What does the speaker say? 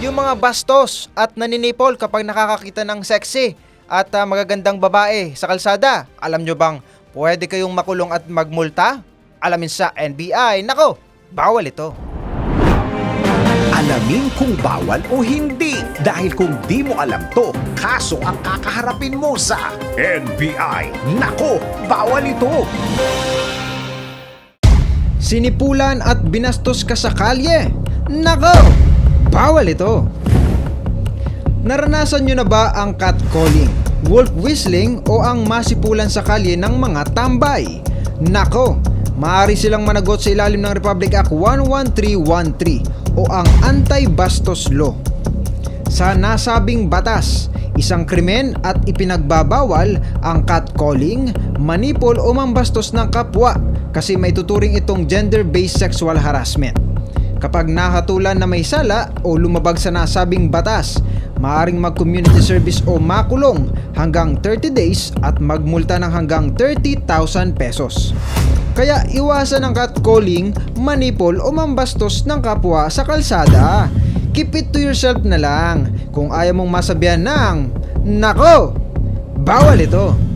Yung mga bastos at naninipol kapag nakakakita ng sexy at ah, magagandang babae sa kalsada. Alam nyo bang pwede kayong makulong at magmulta? Alamin sa NBI. Nako, bawal ito. Alamin kung bawal o hindi. Dahil kung di mo alam to, kaso ang kakaharapin mo sa NBI. Nako, bawal ito. Sinipulan at binastos ka sa kalye. Nako! Bawal ito. Naranasan nyo na ba ang catcalling, wolf whistling o ang masipulan sa kalye ng mga tambay? Nako! Maaari silang managot sa ilalim ng Republic Act 11313 o ang Anti-Bastos Law. Sa nasabing batas, isang krimen at ipinagbabawal ang catcalling, manipol o mambastos ng kapwa kasi may tuturing itong gender-based sexual harassment. Kapag nahatulan na may sala o lumabag sa nasabing batas, maaring mag-community service o makulong hanggang 30 days at magmulta ng hanggang 30,000 pesos. Kaya iwasan ang catcalling, manipol o mambastos ng kapwa sa kalsada. Keep it to yourself na lang kung ayaw mong masabihan ng Nako! Bawal ito!